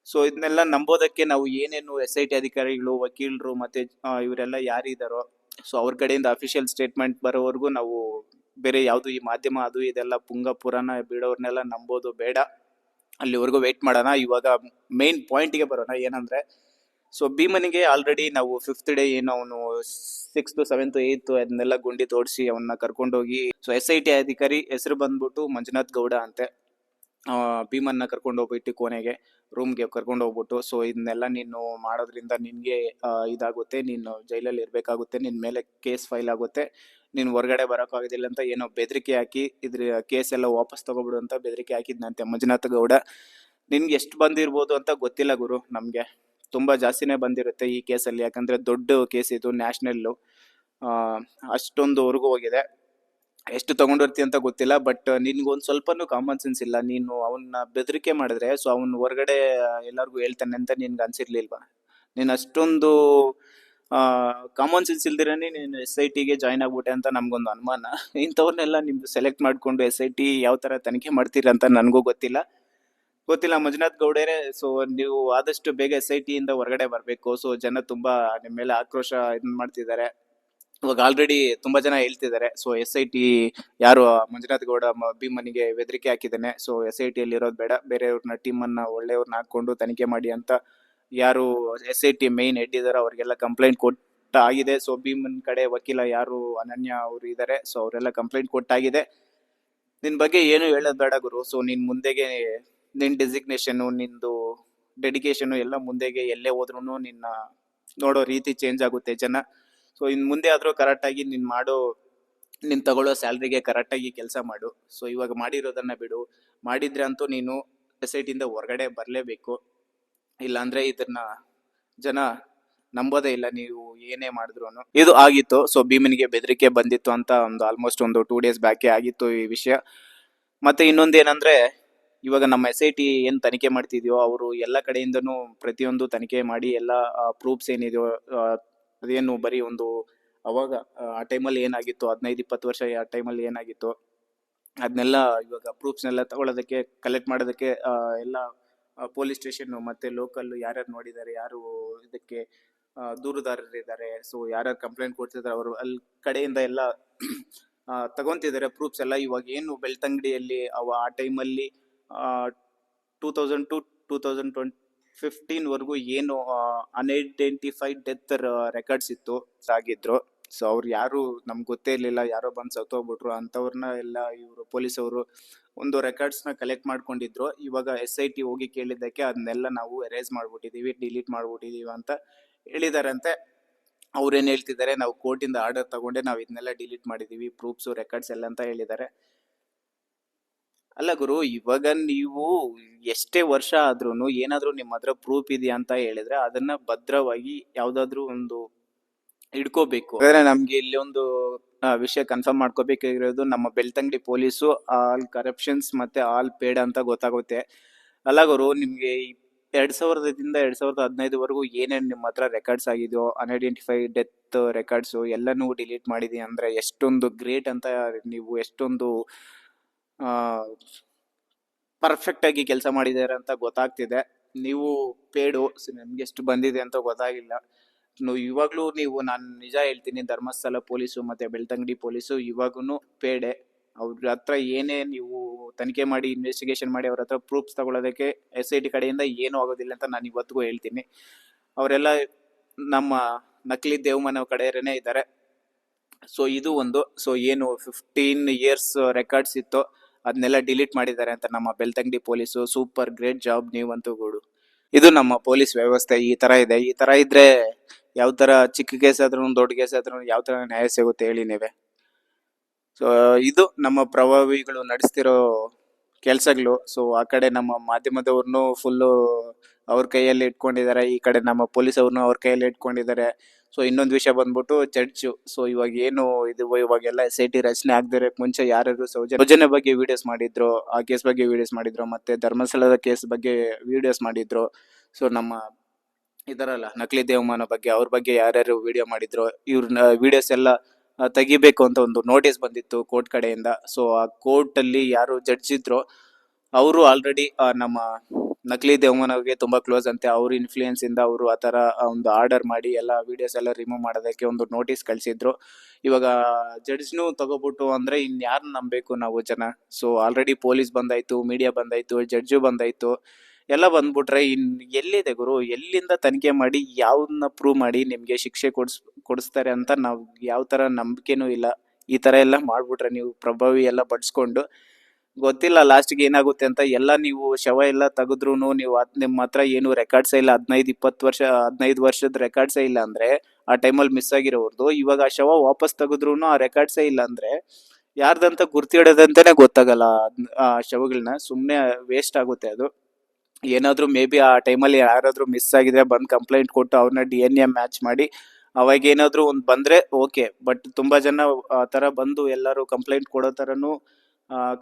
Speaker 1: ಸೊ ಇದನ್ನೆಲ್ಲ ನಂಬೋದಕ್ಕೆ ನಾವು ಏನೇನು ಎಸ್ ಐ ಟಿ ಅಧಿಕಾರಿಗಳು, ವಕೀಲರು ಮತ್ತೆ ಇವರೆಲ್ಲ ಯಾರಿದಾರೋ ಸೊ ಅವ್ರ ಕಡೆಯಿಂದ ಅಫಿಷಿಯಲ್ ಸ್ಟೇಟ್ಮೆಂಟ್ ಬರೋವರೆಗೂ ನಾವು ಬೇರೆ ಯಾವುದು ಈ ಮಾಧ್ಯಮ ಅದು ಇದೆಲ್ಲ ಪುಂಗ ಪುರಾಣ ನಂಬೋದು, ಬೇಡ. ಅಲ್ಲಿವರೆಗೂ ವೇಟ್ ಮಾಡೋಣ. ಇವಾಗ ಮೇನ್ ಪಾಯಿಂಟ್ಗೆ ಬರೋಣ. ಏನಂದ್ರೆ ಸೊ ಭೀಮನಿಗೆ ಆಲ್ರೆಡಿ ನಾವು ಫಿಫ್ತ್ ಡೇ ಏನು ಅವನು ಸಿಕ್ಸ್ತ್ ಸೆವೆಂತ್ ಏಯ್ತ್ ಅದನ್ನೆಲ್ಲ ಗುಂಡಿ ತೋಡಿಸಿ ಅವನ್ನ ಕರ್ಕೊಂಡೋಗಿ ಸೊ ಎಸ್ ಐ ಟಿ ಅಧಿಕಾರಿ ಹೆಸರು ಬಂದ್ಬಿಟ್ಟು ಮಂಜುನಾಥ್ ಗೌಡ ಅಂತೆ. ಭೀಮನ್ನ ಕರ್ಕೊಂಡು ಹೋಗ್ಬಿಟ್ಟು ಕೋಣೆಗೆ ರೂಮ್ಗೆ ಕರ್ಕೊಂಡು ಹೋಗ್ಬಿಟ್ಟು ಸೊ ಇದನ್ನೆಲ್ಲ ನೀನು ಮಾಡೋದ್ರಿಂದ ನಿನಗೆ ಇದಾಗುತ್ತೆ. ನೀನು ಜೈಲಲ್ಲಿ ಇರಬೇಕಾಗುತ್ತೆ. ನಿನ್ನ ಮೇಲೆ ಕೇಸ್ ಫೈಲ್ ಆಗುತ್ತೆ. ನೀನು ಹೊರಗಡೆ ಬರೋಕ್ಕಾಗೋದಿಲ್ಲ ಅಂತ ಏನೋ ಬೆದರಿಕೆ ಹಾಕಿ, ಇದ್ರ, ಕೇಸ್ ಎಲ್ಲ ವಾಪಸ್ ತಗೋಬಿಡು ಅಂತ ಬೆದರಿಕೆ ಹಾಕಿದ್ನಂತೆ ಮಂಜುನಾಥ ಗೌಡ. ನಿನ್ಗೆ ಎಷ್ಟು ಬಂದಿರ್ಬೋದು ಅಂತ ಗೊತ್ತಿಲ್ಲ ಗುರು ನಮಗೆ. ತುಂಬಾ ಜಾಸ್ತಿನೇ ಬಂದಿರುತ್ತೆ ಈ ಕೇಸಲ್ಲಿ. ಯಾಕಂದ್ರೆ ದೊಡ್ಡ ಕೇಸ್ ಇದು, ನ್ಯಾಷನಲ್ಲು. ಅಷ್ಟೊಂದುವರೆಗೂ ಹೋಗಿದೆ. ಎಷ್ಟು ತಗೊಂಡಿರ್ತಿ ಅಂತ ಗೊತ್ತಿಲ್ಲ ಬಟ್ ನಿನ್ಗೊಂದು ಸ್ವಲ್ಪನೂ ಕಾಮನ್ ಸೆನ್ಸ್ ಇಲ್ಲ. ನೀನು ಅವನ್ನ ಬೆದರಿಕೆ ಮಾಡಿದ್ರೆ ಸೊ ಅವನ್ ಹೊರಗಡೆ ಎಲ್ಲರಿಗೂ ಹೇಳ್ತಾನೆ ಅಂತ ನಿನ್ಗೆ ಅನ್ಸಿರ್ಲಿಲ್ವಾ? ನೀನು ಅಷ್ಟೊಂದು ಕಾಮನ್ ಸೆನ್ಸ್ ಇಲ್ದಿರನೇ ನೀನು ಎಸ್ ಐ ಟಿಗೆ ಜಾಯ್ನ್ ಆಗ್ಬಿಟ್ಟೆ ಅಂತ ನಮ್ಗೊಂದು ಅನುಮಾನ. ಇಂಥವ್ರನ್ನೆಲ್ಲ ನಿಮ್ದು ಸೆಲೆಕ್ಟ್ ಮಾಡ್ಕೊಂಡು ಎಸ್ ಐ ಟಿ ಯಾವ ತರ ತನಿಖೆ ಮಾಡ್ತೀರ ಅಂತ ನನಗೂ ಗೊತ್ತಿಲ್ಲ. ಗೊತ್ತಿಲ್ಲ, ಮಂಜುನಾಥ್ ಗೌಡರೇ ಸೊ ನೀವು ಆದಷ್ಟು ಬೇಗ ಎಸ್ ಐ ಟಿಯಿಂದ ಹೊರಗಡೆ ಬರಬೇಕು. ಸೊ ಜನ ತುಂಬಾ ನಿಮ್ಮ ಮೇಲೆ ಆಕ್ರೋಶ ಇದು ಮಾಡ್ತಿದ್ದಾರೆ. ಇವಾಗ ಆಲ್ರೆಡಿ ತುಂಬಾ ಜನ ಹೇಳ್ತಿದ್ದಾರೆ. ಸೊ ಎಸ್ ಐ ಟಿ ಯಾರು, ಮಂಜುನಾಥ್ ಗೌಡ ಭೀಮನಿಗೆ ಬೆದರಿಕೆ ಹಾಕಿದ್ದಾನೆ. ಸೊ ಎಸ್ ಐ ಟಿ ಅಲ್ಲಿ ಇರೋದು ಬೇಡ. ಬೇರೆಯವ್ರನ್ನ ಟೀಮ್ ಅನ್ನ ಒಳ್ಳೆಯವ್ರನ್ನ ಹಾಕೊಂಡು ತನಿಖೆ ಮಾಡಿ ಅಂತ ಯಾರು S I T main head ಇದಾರೆ ಅವ್ರಿಗೆಲ್ಲ ಕಂಪ್ಲೇಂಟ್ ಕೊಟ್ಟ ಆಗಿದೆ ಸೊ ಭೀಮನ್ ಕಡೆ ವಕೀಲ ಯಾರು, ಅನನ್ಯ ಅವರು ಇದ್ದಾರೆ ಸೊ ಅವರೆಲ್ಲ ಕಂಪ್ಲೇಂಟ್ ಕೊಟ್ಟಾಗಿದೆ. ನಿನ್ ಬಗ್ಗೆ ಏನು ಹೇಳೋದು ಬೇಡ ಗುರು. ಸೊ ನಿನ್ ಮುಂದೆಗೆ, ನಿನ್ ಡೆಸಿಗ್ನೇಷನ್ ನಿಂದು ಡೆಡಿಕೇಶನ್ ಎಲ್ಲ ಮುಂದೆಗೆ ಎಲ್ಲೇ ಹೋದ್ರು ನಿನ್ನ ನೋಡೋ ರೀತಿ ಚೇಂಜ್ ಆಗುತ್ತೆ ಜನ. ಸೊ ಇನ್ ಮುಂದೆ ಆದ್ರೂ ಕರೆಕ್ಟ್ ಆಗಿ ನೀನ್ ಮಾಡೋ, ನೀನ್ ತಗೊಳ್ಳೋ ಸ್ಯಾಲ್ರಿಗೆ ಕರೆಕ್ಟ್ ಆಗಿ ಕೆಲಸ ಮಾಡು. ಸೊ ಇವಾಗ ಮಾಡಿರೋದನ್ನ ಬಿಡು. ಮಾಡಿದ್ರೆ ಅಂತೂ ನೀನು ಸೊಸೈಟಿಯಿಂದ ಹೊರಗಡೆ ಬರಲೇಬೇಕು. ಇಲ್ಲಾಂದ್ರೆ ಇದನ್ನ ಜನ ನಂಬೋದೇ ಇಲ್ಲ ನೀವು ಏನೇ ಮಾಡಿದ್ರು ಇದು ಆಗಿತ್ತು. ಸೊ ಭೀಮನಿಗೆ ಬೆದರಿಕೆ ಬಂದಿತ್ತು ಅಂತ ಒಂದು ಆಲ್ಮೋಸ್ಟ್ ಒಂದು ಟೂ ಡೇಸ್ ಬ್ಯಾಕೆ ಆಗಿತ್ತು ಈ ವಿಷಯ. ಮತ್ತೆ ಇನ್ನೊಂದೇನಂದ್ರೆ ಇವಾಗ ನಮ್ಮ ಎಸ್ ಐ ಟಿ ಏನು ತನಿಖೆ ಮಾಡ್ತಿದ್ಯೋ, ಅವರು ಎಲ್ಲ ಕಡೆಯಿಂದನೂ ಪ್ರತಿಯೊಂದು ತನಿಖೆ ಮಾಡಿ ಎಲ್ಲ ಪ್ರೂಫ್ಸ್ ಏನಿದೆಯೋ ಅದೇನು ಬರೀ ಒಂದು, ಅವಾಗ, ಆ ಟೈಮಲ್ಲಿ ಏನಾಗಿತ್ತು, ಹದಿನೈದು, ಇಪ್ಪತ್ತು ವರ್ಷ ಆ ಟೈಮಲ್ಲಿ ಏನಾಗಿತ್ತು ಅದನ್ನೆಲ್ಲ ಇವಾಗ ಪ್ರೂಫ್ಸ್ನೆಲ್ಲ ತಗೊಳ್ಳೋದಕ್ಕೆ ಕಲೆಕ್ಟ್ ಮಾಡೋದಕ್ಕೆ ಎಲ್ಲ ಪೊಲೀಸ್ ಸ್ಟೇಷನ್ ಮತ್ತೆ ಲೋಕಲ್ ಯಾರ್ಯಾರು ನೋಡಿದ್ದಾರೆ ಯಾರು ಇದಕ್ಕೆ ದೂರುದಾರರಿದ್ದಾರೆ ಸೊ ಯಾರ್ಯಾರು ಕಂಪ್ಲೇಂಟ್ ಕೊಡ್ತಿದ್ದಾರೆ ಅವರು ಅಲ್ಲಿ ಕಡೆಯಿಂದ ಎಲ್ಲ ತಗೊಂತಿದ್ದಾರೆ ಪ್ರೂಫ್ಸ್ ಎಲ್ಲ. ಇವಾಗ ಏನು ಬೆಳ್ತಂಗಡಿಯಲ್ಲಿ ಅವ ಆ ಟೈಮಲ್ಲಿ two thousand to two thousand twenty fifteen ವರೆಗೂ ಏನು ಅನ್ಐಡೆಂಟಿಫೈಡ್ ಡೆತ್ ರೆಕಾರ್ಡ್ಸ್ ಇತ್ತು ಸಾಗಿದ್ರು ಸೊ ಅವ್ರು ಯಾರು ನಮ್ಗೆ ಗೊತ್ತೇ ಇರಲಿಲ್ಲ, ಯಾರೋ ಬಂದು ಸತ್ತೋಗ್ಬಿಟ್ರು ಅಂಥವ್ರನ್ನ ಎಲ್ಲ ಇವರು ಪೊಲೀಸ್ ಅವರು ಒಂದು ರೆಕಾರ್ಡ್ಸ್ನ ಕಲೆಕ್ಟ್ ಮಾಡ್ಕೊಂಡಿದ್ರು. ಇವಾಗ ಎಸ್ ಐ ಟಿ ಹೋಗಿ ಕೇಳಿದ್ದಕ್ಕೆ ಅದನ್ನೆಲ್ಲ ನಾವು ಎರೇಸ್ ಮಾಡ್ಬಿಟ್ಟಿದ್ದೀವಿ ಡಿಲೀಟ್ ಮಾಡ್ಬಿಟ್ಟಿದ್ದೀವಿ ಅಂತ ಹೇಳಿದಾರಂತೆ. ಅವ್ರೇನು ಹೇಳ್ತಿದ್ದಾರೆ, ನಾವು ಕೋರ್ಟಿಂದ ಆರ್ಡರ್ ತಗೊಂಡೆ, ನಾವು ಇದನ್ನೆಲ್ಲ ಡಿಲೀಟ್ ಮಾಡಿದ್ದೀವಿ ಪ್ರೂಫ್ಸು ರೆಕಾರ್ಡ್ಸ್ ಎಲ್ಲ ಅಂತ ಹೇಳಿದ್ದಾರೆ. ಅಲ್ಲ ಗುರು ಇವಾಗ ನೀವು ಎಷ್ಟೇ ವರ್ಷ ಆದ್ರೂ ಏನಾದರೂ ನಿಮ್ಮ ಹತ್ರ ಪ್ರೂಫ್ ಇದೆಯಾ ಅಂತ ಹೇಳಿದ್ರೆ ಅದನ್ನ ಭದ್ರವಾಗಿ ಯಾವ್ದಾದ್ರು ಒಂದು ಇಡ್ಕೋಬೇಕು ಅಂದ್ರೆ ನಮ್ಗೆ ಇಲ್ಲಿ ಒಂದು ವಿಷಯ ಕನ್ಫರ್ಮ್ ಮಾಡ್ಕೋಬೇಕಾಗಿರೋದು ನಮ್ಮ ಬೆಳ್ತಂಗಡಿ ಪೊಲೀಸು ಆಲ್ ಕರಪ್ಷನ್ಸ್ ಮತ್ತೆ ಆಲ್ ಪೇಡ್ ಅಂತ ಗೊತ್ತಾಗುತ್ತೆ. ಅಲ್ಲ ಗುರು ನಿಮ್ಗೆ ಎರಡ್ ಸಾವಿರದಿಂದ ಎರಡ್ ಸಾವಿರದ ಹದಿನೈದುವರೆಗೂ ಏನೇನು ನಿಮ್ಮ ಹತ್ರ ರೆಕಾರ್ಡ್ಸ್ ಆಗಿದೆಯೋ ಅನ್ಐಡೆಂಟಿಫೈಡ್ ಡೆತ್ ರೆಕಾರ್ಡ್ಸ್ ಎಲ್ಲನೂ ಡಿಲೀಟ್ ಮಾಡಿದೀನಿ ಅಂದ್ರೆ ಎಷ್ಟೊಂದು ಗ್ರೇಟ್ ಅಂತ ನೀವು ಎಷ್ಟೊಂದು ಪರ್ಫೆಕ್ಟ್ ಆಗಿ ಕೆಲಸ ಮಾಡಿದ್ದಾರೆ ಅಂತ ಗೊತ್ತಾಗ್ತಿದೆ. ನೀವು ಪೇಡು ನಿಮ್ಗೆ ಎಷ್ಟು ಬಂದಿದೆ ಅಂತ ಗೊತ್ತಾಗಿಲ್ಲ. ಇವಾಗ್ಲೂ ನೀವು, ನಾನು ನಿಜ ಹೇಳ್ತೀನಿ, ಧರ್ಮಸ್ಥಳ ಪೊಲೀಸು ಮತ್ತೆ ಬೆಳ್ತಂಗಡಿ ಪೊಲೀಸು ಇವಾಗೂ ಪೇಡೆ. ಅವ್ರ ಹತ್ರ ಏನೇ ನೀವು ತನಿಖೆ ಮಾಡಿ ಇನ್ವೆಸ್ಟಿಗೇಷನ್ ಮಾಡಿ ಅವ್ರ ಹತ್ರ ಪ್ರೂಫ್ಸ್ ತಗೊಳ್ಳೋದಕ್ಕೆ ಎಸ್ ಐ ಟಿ ಕಡೆಯಿಂದ ಏನೂ ಆಗೋದಿಲ್ಲ ಅಂತ ನಾನು ಇವತ್ತಿಗೂ ಹೇಳ್ತೀನಿ. ಅವರೆಲ್ಲ ನಮ್ಮ ನಕಲಿ ದೇವಮನ ಕಡೆಯವರೇನೆ ಇದ್ದಾರೆ. ಸೊ ಇದು ಒಂದು ಸೊ ಏನು ಫಿಫ್ಟೀನ್ ಇಯರ್ಸ್ ರೆಕಾರ್ಡ್ಸ್ ಇತ್ತು. ಅದನ್ನೆಲ್ಲ ಡಿಲೀಟ್ ಮಾಡಿದ್ದಾರೆ ಅಂತ ನಮ್ಮ Belthangady police. Super great job ನೀವಂತೂ ಗೂಡು. ಇದು ನಮ್ಮ ಪೊಲೀಸ್ ವ್ಯವಸ್ಥೆ, ಈ ತರ ಇದೆ. ಈ ತರ ಇದ್ರೆ ಯಾವ ತರ ಚಿಕ್ಕ ಕೇಸ್ ಆದ್ರೂ, ದೊಡ್ಡ ಕೇಸ್ ಆದ್ರೂ ಯಾವ ತರ ನ್ಯಾಯ ಸಿಗುತ್ತೆ ಹೇಳಿ ನೀವೇ. ಸೊ ಇದು ನಮ್ಮ ಪ್ರಭಾವಿಗಳು ನಡೆಸ್ತಿರೋ ಕೆಲಸಗಳು. ಸೊ ಆ ಕಡೆ ನಮ್ಮ ಮಾಧ್ಯಮದವ್ರನ್ನೂ ಫುಲ್ಲು ಅವ್ರ ಕೈಯಲ್ಲಿ ಇಟ್ಕೊಂಡಿದ್ದಾರೆ. ಈ ಕಡೆ ನಮ್ಮ ಪೊಲೀಸ್ ಅವ್ರನ್ನೂ ಅವ್ರ ಕೈಯಲ್ಲಿ ಇಟ್ಕೊಂಡಿದ್ದಾರೆ. ಸೊ ಇನ್ನೊಂದು ವಿಷಯ ಬಂದ್ಬಿಟ್ಟು ಚರ್ಚ್. ಸೊ ಇವಾಗ ಏನು ಇದು ಇವಾಗೆಲ್ಲ ಎಸ್ ಸೇಟಿ ರಚನೆ ಆಗದಿರ ಮುಂಚೆ ಯಾರು ಸೌಜನ್ಯ ಬಗ್ಗೆ ವಿಡಿಯೋಸ್ ಮಾಡಿದ್ರು, ಆ ಕೇಸ್ ಬಗ್ಗೆ ವಿಡಿಯೋಸ್ ಮಾಡಿದ್ರು, ಮತ್ತೆ ಧರ್ಮಸ್ಥಳದ ಕೇಸ್ ಬಗ್ಗೆ ವಿಡಿಯೋಸ್ ಮಾಡಿದ್ರು ಸೊ ನಮ್ಮ ಇದರಲ್ಲ, ನಕಲಿ ದೇವಮಾನ ಬಗ್ಗೆ, ಅವ್ರ ಬಗ್ಗೆ ಯಾರ್ಯಾರು ವಿಡಿಯೋ ಮಾಡಿದ್ರು ಇವ್ರನ್ನ ವಿಡಿಯೋಸ್ ಎಲ್ಲ ತೆಗಿಬೇಕು ಅಂತ ಒಂದು ನೋಟಿಸ್ ಬಂದಿತ್ತು ಕೋರ್ಟ್ ಕಡೆಯಿಂದ. ಸೊ ಆ ಕೋರ್ಟ್ ಅಲ್ಲಿ ಯಾರು ಜಡ್ಜ್ ಇದ್ರು, ಅವರು ಆಲ್ರೆಡಿ ನಮ್ಮ ನಕಲಿ ದೇವಮ್ಮನವ್ರಿಗೆ ತುಂಬಾ ಕ್ಲೋಸ್ ಅಂತೆ. ಅವ್ರ ಇನ್ಫ್ಲೂಯೆನ್ಸ್ ಇಂದ ಅವರು ಆ ತರ ಒಂದು ಆರ್ಡರ್ ಮಾಡಿ ಎಲ್ಲ ವಿಡಿಯೋಸ್ ಎಲ್ಲ ರಿಮೂವ್ ಮಾಡೋದಕ್ಕೆ ಒಂದು ನೋಟಿಸ್ ಕಳಿಸಿದ್ರು. ಇವಾಗ ಜಡ್ಜ್ನು ತಗೋಬಿಟ್ಟು ಅಂದ್ರೆ ಇನ್ ನಂಬೇಕು ನಾವು ಜನ? ಸೊ ಆಲ್ರೆಡಿ ಪೊಲೀಸ್ ಬಂದಾಯ್ತು ಮೀಡಿಯಾ ಬಂದಾಯ್ತು ಜಡ್ಜು ಬಂದಾಯ್ತು, ಎಲ್ಲ ಬಂದ್ಬಿಟ್ರೆ ಇನ್ ಎಲ್ಲಿದೆ ಗುರು? ಎಲ್ಲಿಂದ ತನಿಖೆ ಮಾಡಿ ಯಾವ್ದನ್ನ ಪ್ರೂವ್ ಮಾಡಿ ನಿಮ್ಗೆ ಶಿಕ್ಷೆ ಕೊಡ್ಸ್, ಕೊಡಿಸ್ತಾರೆ ಅಂತ ನಾವು ಯಾವ ತರ ನಂಬಿಕೆನೂ ಇಲ್ಲ. ಈ ತರ ಎಲ್ಲ ಮಾಡ್ಬಿಟ್ರೆ ನೀವು ಪ್ರಭಾವಿ ಎಲ್ಲ ಬಡ್ಸ್ಕೊಂಡು ಗೊತ್ತಿಲ್ಲ ಲಾಸ್ಟ್ಗೆ ಏನಾಗುತ್ತೆ ಅಂತ. ಎಲ್ಲ ನೀವು ಶವ ಎಲ್ಲ ತೆಗೆದ್ರು ನೀವು ಅದ್ ನಿಮ್ಮ ಹತ್ರ ಏನು ರೆಕಾರ್ಡ್ಸ್ ಇಲ್ಲ. ಹದಿನೈದು ಇಪ್ಪತ್ತು ವರ್ಷ ಹದಿನೈದು ವರ್ಷದ ರೆಕಾರ್ಡ್ಸೇ ಇಲ್ಲ ಅಂದ್ರೆ ಆ ಟೈಮಲ್ಲಿ ಮಿಸ್ ಆಗಿರೋರ್ದು. ಇವಾಗ ಆ ಶವ ವಾಪಸ್ ತೆಗೆದ್ರು ಆ ರೆಕಾರ್ಡ್ಸೇ ಇಲ್ಲ ಅಂದ್ರೆ ಯಾರ್ದಂತ ಗುರ್ತಿಡೋದಂತಾನೆ ಗೊತ್ತಾಗಲ್ಲ ಆ ಶವಗಳನ್ನ ಸುಮ್ಮನೆ ವೇಸ್ಟ್ ಆಗುತ್ತೆ ಅದು. ಏನಾದರೂ ಮೇ ಬಿ ಆ ಟೈಮಲ್ಲಿ ಯಾರಾದ್ರೂ ಮಿಸ್ ಆಗಿದ್ರೆ ಬಂದು ಕಂಪ್ಲೇಂಟ್ ಕೊಟ್ಟು ಅವ್ರನ್ನ ಡಿ ಎನ್ ಎ ಮ್ಯಾಚ್ ಮಾಡಿ ಅವಾಗ ಏನಾದ್ರೂ ಒಂದು ಬಂದ್ರೆ ಓಕೆ ಬಟ್ ತುಂಬಾ ಜನ ಆ ತರ ಬಂದು ಎಲ್ಲರೂ ಕಂಪ್ಲೇಂಟ್ ಕೊಡೋ ತರನು ಆ,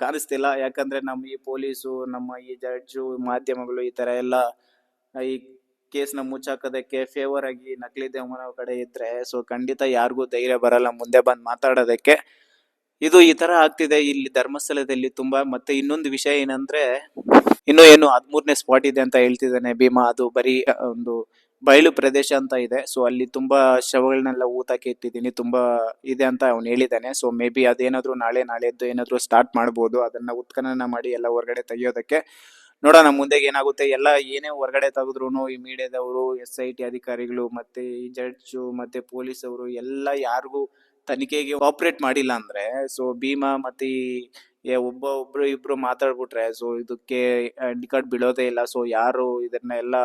Speaker 1: ಕಾಣಿಸ್ತಿಲ್ಲ. ಯಾಕಂದ್ರೆ ನಮ್ಮ ಈ ಪೊಲೀಸು, ನಮ್ಮ ಈ ಜಡ್ಜು ಮಾಧ್ಯಮಗಳು ಈ ತರ ಎಲ್ಲ, ಈ ಕೇಸ್ನ ಮುಚ್ಚಾಕೋದಕ್ಕೆ ಫೇವರ್ ಆಗಿ ನಕಲಿ ದೇವಮನ ಕಡೆ ಇದ್ರೆ ಸೊ ಖಂಡಿತ ಯಾರಿಗೂ ಧೈರ್ಯ ಬರಲ್ಲ ಮುಂದೆ ಬಂದು ಮಾತಾಡೋದಕ್ಕೆ. ಇದು ಈ ತರ ಆಗ್ತಿದೆ. ಇಲ್ಲಿ ಧರ್ಮಸ್ಥಳದಲ್ಲಿ ತುಂಬಾ, ಮತ್ತೆ ಇನ್ನೊಂದು ವಿಷಯ ಏನಂದ್ರೆ, ಇನ್ನು ಏನು ಹದ್ಮೂರನೇ ಸ್ಪಾಟ್ ಇದೆ ಅಂತ ಹೇಳ್ತಿದ್ದಾನೆ ಭೀಮಾ. ಅದು ಬರೀ ಒಂದು ಬಯಲು ಪ್ರದೇಶ ಅಂತ ಇದೆ. ಸೊ ಅಲ್ಲಿ ತುಂಬಾ ಶವಗಳನ್ನೆಲ್ಲ ಊತಕ್ಕೆ ಇಟ್ಟಿದ್ದೀನಿ. ತುಂಬಾ ಇದೆ ಅಂತ ಅವ್ನು ಹೇಳಿದ್ದಾನೆ ಸೊ ಮೇ ಬಿ ಅದೇನಾದ್ರು ನಾಳೆ, ನಾಳೆದ್ದು ಏನಾದ್ರು ಸ್ಟಾರ್ಟ್ ಮಾಡ್ಬೋದು. ಅದನ್ನ ಉತ್ಖನನ ಮಾಡಿ ಎಲ್ಲ ಹೊರಗಡೆ ತೆಗಿಯೋದಕ್ಕೆ. ನೋಡೋಣ ಮುಂದೆ ಏನಾಗುತ್ತೆ? ಎಲ್ಲ ಏನೇ ಹೊರಗಡೆ ತೆಗೆದ್ರು ಈ ಮೀಡಿಯಾದವರು, ಎಸ್ ಐ ಟಿ ಅಧಿಕಾರಿಗಳು ಮತ್ತೆ ಈ ಜಡ್ಜು ಮತ್ತೆ ಪೊಲೀಸ್ ಅವರು ಎಲ್ಲ ಯಾರಿಗೂ ತನಿಖೆಗೆ ಆಪರೇಟ್ ಮಾಡಿಲ್ಲ ಅಂದ್ರೆ ಸೊ ಭೀಮಾ ಮತ್ತೆ ಈ ಒಬ್ಬ, ಒಬ್ರು ಇಬ್ರು ಮಾತಾಡ್ಬಿಟ್ರೆ ಸೊ ಇದಕ್ಕೆ ಕಾರ್ಡ್ ಬೀಳೋದೇ ಇಲ್ಲ. ಸೊ ಯಾರು ಇದನ್ನ ಎಲ್ಲ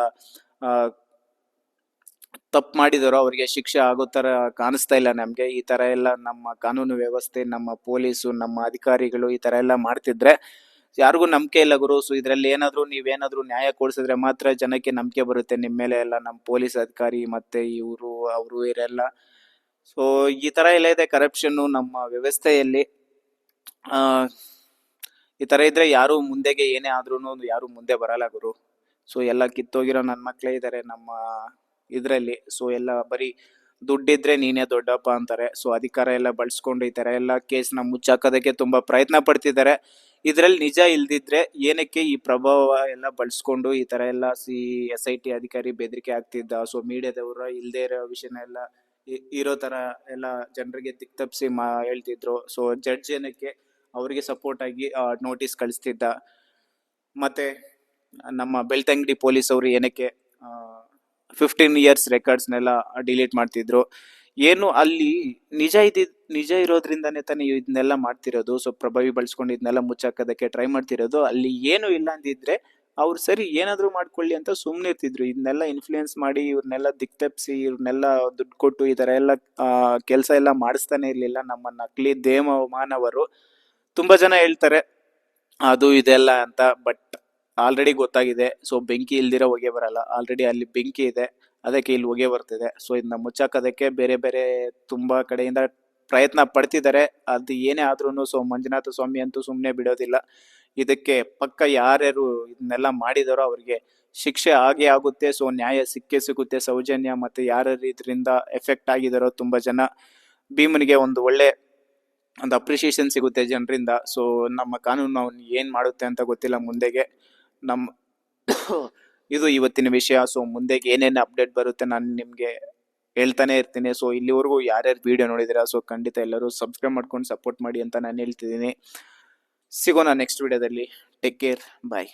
Speaker 1: ತಪ್ಪು ಮಾಡಿದಾರೋ ಅವರಿಗೆ ಶಿಕ್ಷೆ ಆಗೋ ತರ ಕಾಣಿಸ್ತಾ ಇಲ್ಲ ನಮ್ಗೆ. ಈ ತರ ಎಲ್ಲ ನಮ್ಮ ಕಾನೂನು ವ್ಯವಸ್ಥೆ, ನಮ್ಮ ಪೊಲೀಸು, ನಮ್ಮ ಅಧಿಕಾರಿಗಳು ಈ ತರ ಎಲ್ಲ ಮಾಡ್ತಿದ್ರೆ ಯಾರಿಗೂ ನಂಬಿಕೆ ಇಲ್ಲ ಗುರು. ಸೊ ಇದ್ರಲ್ಲಿ ಏನಾದ್ರು ನೀವೇನಾದ್ರು ನ್ಯಾಯ ಕೊಡಿಸಿದ್ರೆ ಮಾತ್ರ ಜನಕ್ಕೆ ನಂಬಿಕೆ ಬರುತ್ತೆ. ನಿಮ್ಮ ಮೇಲೆ ಎಲ್ಲ ನಮ್ಮ ಪೊಲೀಸ್ ಅಧಿಕಾರಿ ಮತ್ತೆ ಇವರು, ಅವರು, ಇವರೆಲ್ಲ. ಸೊ ಈ ತರ ಎಲ್ಲ ಇದೆ ಕರಪ್ಷನ್ ನಮ್ಮ ವ್ಯವಸ್ಥೆಯಲ್ಲಿ. ಈ ತರ ಇದ್ರೆ ಯಾರು ಮುಂದೆಗೆ ಏನೇ ಆದ್ರೂ ಯಾರು ಮುಂದೆ ಬರಲ್ಲ ಗುರು. ಸೊ ಎಲ್ಲ ಕಿತ್ತೋಗಿರೋ ನನ್ನ ಮಕ್ಕಳೇ ಇದ್ದಾರೆ ನಮ್ಮ ಇದ್ರಲ್ಲಿ. ಸೊ ಎಲ್ಲ ಬರೀ ದುಡ್ಡಿದ್ರೆ ನೀನೇ ದೊಡ್ಡಪ್ಪ ಅಂತಾರೆ. ಸೊ ಅಧಿಕಾರ ಎಲ್ಲ ಬಳಸ್ಕೊಂಡು ಈ ತರ ಎಲ್ಲ ಕೇಸ್ನ ಮುಚ್ಚಾಕೋದಕ್ಕೆ ತುಂಬಾ ಪ್ರಯತ್ನ ಪಡ್ತಿದ್ದಾರೆ. ಇದರಲ್ಲಿ ನಿಜ ಇಲ್ದಿದ್ರೆ ಏನಕ್ಕೆ ಈ ಪ್ರಭಾವ ಎಲ್ಲ ಬಳಸ್ಕೊಂಡು ಈ ತರ ಎಲ್ಲ ಸಿ, ಎಸ್ ಐ ಟಿ ಅಧಿಕಾರಿ ಬೆದರಿಕೆ ಆಗ್ತಿದ್ದ ಸೊ ಮೀಡಿಯಾದವರು ಇಲ್ದೇ ಇರೋ ವಿಷಯನ ಎಲ್ಲ ಇರೋ ತರ ಎಲ್ಲ ಜನರಿಗೆ ದಿಕ್ತಪ್ಸಿ ಮಾ, ಹೇಳ್ತಿದ್ರು. ಸೊ ಜಡ್ಜ್ ಏನಕ್ಕೆ ಅವರಿಗೆ ಸಪೋರ್ಟ್ ಆಗಿ ನೋಟಿಸ್ ಕಳಿಸ್ತಿದ್ದ. ಮತ್ತೆ ನಮ್ಮ ಬೆಳ್ತಂಗಡಿ ಪೊಲೀಸ್ ಅವರು ಏನಕ್ಕೆ ಫಿಫ್ಟೀನ್ ಇಯರ್ಸ್ ರೆಕಾರ್ಡ್ಸ್ನೆಲ್ಲ ಡಿಲೀಟ್ ಮಾಡ್ತಿದ್ರು. ಏನು ಅಲ್ಲಿ ನಿಜ ಇದ್ ನಿಜ ಇರೋದ್ರಿಂದನೇ ತಾನೇ ಇದನ್ನೆಲ್ಲ ಮಾಡ್ತಿರೋದು. ಸೊ ಪ್ರಭಾವಿ ಬಳಸ್ಕೊಂಡು ಇದನ್ನೆಲ್ಲ ಮುಚ್ಚಾಕೋದಕ್ಕೆ ಟ್ರೈ ಮಾಡ್ತಿರೋದು. ಅಲ್ಲಿ ಏನು ಇಲ್ಲ ಅಂದಿದ್ರೆ ಅವ್ರು ಸರಿ ಏನಾದರೂ ಮಾಡ್ಕೊಳ್ಳಿ ಅಂತ ಸುಮ್ಮನೆ ಇರ್ತಿದ್ರು. ಇದನ್ನೆಲ್ಲ ಇನ್ಫ್ಲೂಯೆನ್ಸ್ ಮಾಡಿ ಇವ್ರನ್ನೆಲ್ಲ ದಿಕ್ತಪ್ಸಿ, ಇವ್ರನ್ನೆಲ್ಲ ದುಡ್ಡು ಕೊಟ್ಟು ಈ ಥರ ಎಲ್ಲ ಕೆಲಸ ಎಲ್ಲ ಮಾಡಿಸ್ತಾನೆ ಇರಲಿಲ್ಲ ನಮ್ಮ ನಕಲಿ ದೇವ ಮಾನವರು ತುಂಬಾ ಜನ ಹೇಳ್ತಾರೆ, ಅದು ಇದೆಲ್ಲ ಅಂತ. ಬಟ್ ಆಲ್ರೆಡಿ ಗೊತ್ತಾಗಿದೆ. ಸೊ ಬೆಂಕಿ ಇಲ್ದಿರೋ ಹೊಗೆ ಬರಲ್ಲ. ಆಲ್ರೆಡಿ ಅಲ್ಲಿ ಬೆಂಕಿ ಇದೆ. ಅದಕ್ಕೆ ಇಲ್ಲಿ ಹೊಗೆ ಬರ್ತಿದೆ. ಸೊ ಇದನ್ನ ಮುಚ್ಚಾಕೋದಕ್ಕೆ ಬೇರೆ ಬೇರೆ ತುಂಬಾ ಕಡೆಯಿಂದ ಪ್ರಯತ್ನ ಪಡ್ತಿದ್ದಾರೆ ಅದು ಏನೇ ಆದ್ರೂ ಸೊ ಮಂಜುನಾಥ ಸ್ವಾಮಿ ಅಂತೂ ಸುಮ್ಮನೆ ಬಿಡೋದಿಲ್ಲ. ಇದಕ್ಕೆ ಪಕ್ಕ ಯಾರ್ಯಾರು ಇದನ್ನೆಲ್ಲ ಮಾಡಿದಾರೋ ಅವರಿಗೆ ಶಿಕ್ಷೆ ಆಗೇ ಆಗುತ್ತೆ. ಸೊ ನ್ಯಾಯ ಸಿಕ್ಕೇ ಸಿಗುತ್ತೆ. ಸೌಜನ್ಯ ಮತ್ತೆ ಯಾರ್ಯಾರು ಇದರಿಂದ ಎಫೆಕ್ಟ್ ಆಗಿದಾರೋ ತುಂಬಾ ಜನ. ಭೀಮನಿಗೆ ಒಂದು ಒಳ್ಳೆ ಒಂದು ಅಪ್ರಿಷಿಯೇಷನ್ ಸಿಗುತ್ತೆ ಜನರಿಂದ. ಸೊ ನಮ್ಮ ಕಾನೂನು ಅವ್ನು ಏನ್ ಮಾಡುತ್ತೆ ಅಂತ ಗೊತ್ತಿಲ್ಲ ಮುಂದೆಗೆ. ನಮ್ಮ ಇದು ಇವತ್ತಿನ ವಿಷಯ. ಸೊ ಮುಂದೆಗೆ ಏನೇನು ಅಪ್ಡೇಟ್ ಬರುತ್ತೆ ನಾನು ನಿಮಗೆ ಹೇಳ್ತಾನೆ ಇರ್ತೀನಿ. ಸೊ ಇಲ್ಲಿವರೆಗೂ ಯಾರ್ಯಾರು ವಿಡಿಯೋ ನೋಡಿದಿರಾ? ಸೊ ಖಂಡಿತ ಎಲ್ಲರೂ ಸಬ್ಸ್ಕ್ರೈಬ್ ಮಾಡ್ಕೊಂಡು ಸಪೋರ್ಟ್ ಮಾಡಿ ಅಂತ ನಾನು ಹೇಳ್ತಿದ್ದೀನಿ. ಸಿಗೋಣ ನೆಕ್ಸ್ಟ್ ವಿಡಿಯೋದಲ್ಲಿ ಟೇಕ್ ಕೇರ್ ಬಾಯ್